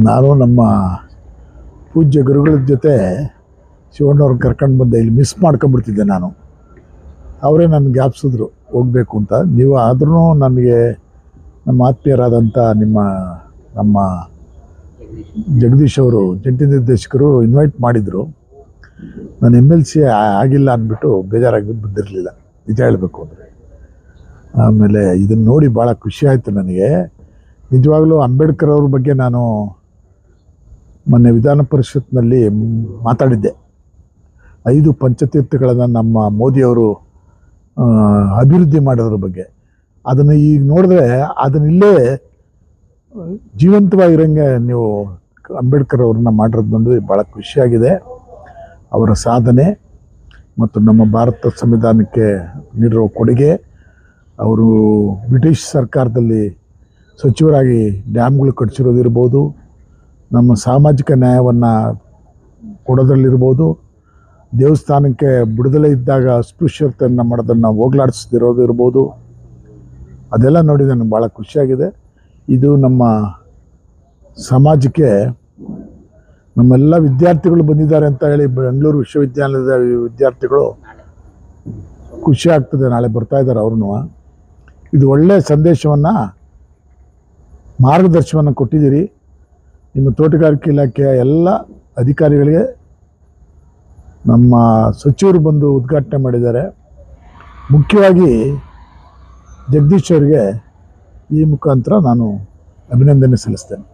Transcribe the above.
ನಾನು ನಮ್ಮ ಪೂಜ್ಯ ಗುರುಗಳ ಜೊತೆ ಶಿವಣ್ಣವ್ರನ್ನ ಕರ್ಕೊಂಡು ಬಂದೆ. ಇಲ್ಲಿ ಮಿಸ್ ಮಾಡ್ಕೊಂಬಿಡ್ತಿದ್ದೆ ನಾನು. ಅವರೇ ನನ್ನ ಗ್ಯಾಪ್ಸಿದ್ರು. ಹೋಗಬೇಕು ಅಂತ. ನೀವು ಆದ್ರೂ ನನಗೆ ನಮ್ಮ ಆತ್ಮೀಯರಾದಂಥ ನಿಮ್ಮ, ನಮ್ಮ ಜಗದೀಶ್ ಅವರು, ಜಂಟಿ ನಿರ್ದೇಶಕರು ಇನ್ವೈಟ್ ಮಾಡಿದರು. ನಾನು ಎಂ ಎಲ್ ಸಿ ಆಗಿಲ್ಲ ಅಂದ್ಬಿಟ್ಟು ಬೇಜಾರಾಗಿ ಬಂದಿರಲಿಲ್ಲ. ನಿಜ ಹೇಳಬೇಕು ಅಂದರೆ. ಆಮೇಲೆ ಇದನ್ನು ನೋಡಿ ಭಾಳ ಖುಷಿ ಆಯಿತು ನನಗೆ. ನಿಜವಾಗ್ಲೂ ಅಂಬೇಡ್ಕರ್ ಅವ್ರ ಬಗ್ಗೆ ನಾನು ಮೊನ್ನೆ ವಿಧಾನ ಪರಿಷತ್ನಲ್ಲಿ ಮಾತಾಡಿದ್ದೆ. ಐದು ಪಂಚತೀರ್ಥಗಳನ್ನು ನಮ್ಮ ಮೋದಿಯವರು ಅಭಿವೃದ್ಧಿ ಮಾಡೋದ್ರ ಬಗ್ಗೆ. ಅದನ್ನು ಈಗ ನೋಡಿದ್ರೆ ಅದನ್ನ ಇಲ್ಲೇ ಜೀವಂತವಾಗಿರಂಗೆ ನೀವು ಅಂಬೇಡ್ಕರ್ ಅವ್ರನ್ನ ಮಾಡಿರೋದು ನೋಡಿ ಭಾಳ ಖುಷಿಯಾಗಿದೆ ಅವರ ಸಾಧನೆ ಮತ್ತು ನಮ್ಮ ಭಾರತ ಸಂವಿಧಾನಕ್ಕೆ ನೀಡಿರೋ ಕೊಡುಗೆ. ಅವರು ಬ್ರಿಟಿಷ್ ಸರ್ಕಾರದಲ್ಲಿ ಸಚಿವರಾಗಿ ಡ್ಯಾಮ್ಗಳು ಕಟ್ಟಿಸಿರೋದಿರ್ಬೋದು. ನಮ್ಮ ಸಾಮಾಜಿಕ ನ್ಯಾಯವನ್ನು ಕೊಡೋದ್ರಲ್ಲಿರ್ಬೋದು, ದೇವಸ್ಥಾನಕ್ಕೆ ಬಿಡುದಲೇ ಇದ್ದಾಗ ಅಸ್ಪೃಶ್ಯತೆಯನ್ನು ಮಾಡೋದನ್ನು ಹೋಗ್ಲಾಡಿಸ್ತಿರೋದು ಇರ್ಬೋದು. ಅದೆಲ್ಲ ನೋಡಿ ನನಗೆ ಭಾಳ ಖುಷಿಯಾಗಿದೆ. ಇದು ನಮ್ಮ ಸಮಾಜಕ್ಕೆ ನಮ್ಮೆಲ್ಲ ವಿದ್ಯಾರ್ಥಿಗಳು ಬಂದಿದ್ದಾರೆ ಅಂತ ಹೇಳಿ ಬೆಂಗಳೂರು ವಿಶ್ವವಿದ್ಯಾಲಯದ ವಿದ್ಯಾರ್ಥಿಗಳು ಖುಷಿ ಆಗ್ತದೆ ನಾಳೆ ಬರ್ತಾ ಇದ್ದಾರೆ ಅವ್ರೂ ಇದು ಒಳ್ಳೆಯ ಸಂದೇಶವನ್ನು ಮಾರ್ಗದರ್ಶನವನ್ನು ಕೊಟ್ಟಿದ್ದೀರಿ. ನಿಮ್ಮ ತೋಟಗಾರಿಕೆ ಇಲಾಖೆಯ ಎಲ್ಲ ಅಧಿಕಾರಿಗಳಿಗೆ ನಮ್ಮ ಸಚಿವರು ಬಂದು ಉದ್ಘಾಟನೆ ಮಾಡಿದ್ದಾರೆ. ಮುಖ್ಯವಾಗಿ ಜಗದೀಶ್ ಅವರಿಗೆ ಈ ಮುಖಾಂತರ ನಾನು ಅಭಿನಂದನೆ ಸಲ್ಲಿಸ್ತೇನೆ.